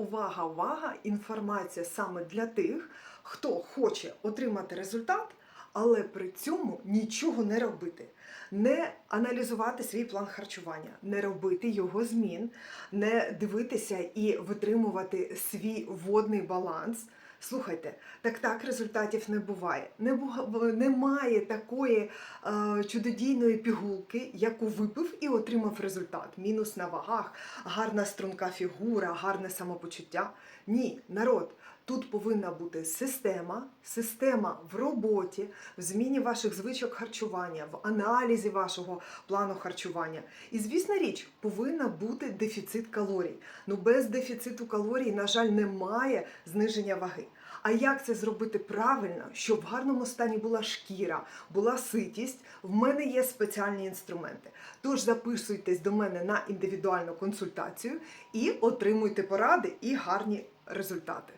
увага, увага! Інформація саме для тих, хто хоче отримати результат, але при цьому нічого не робити. Не аналізувати свій план харчування, не робити його змін, не дивитися і витримувати свій водний баланс. Слухайте, так так результатів не буває. Не немає такої е, чудодійної пігулки, яку випив і отримав результат. Мінус на вагах, гарна струнка фігура, гарне самопочуття. Ні, народ. Тут повинна бути система, система в роботі, в зміні ваших звичок харчування, в аналізі вашого плану харчування. І звісна річ, повинна бути дефіцит калорій. Ну без дефіциту калорій, на жаль, немає зниження ваги. А як це зробити правильно, щоб в гарному стані була шкіра, була ситість? В мене є спеціальні інструменти. Тож записуйтесь до мене на індивідуальну консультацію і отримуйте поради і гарні результати.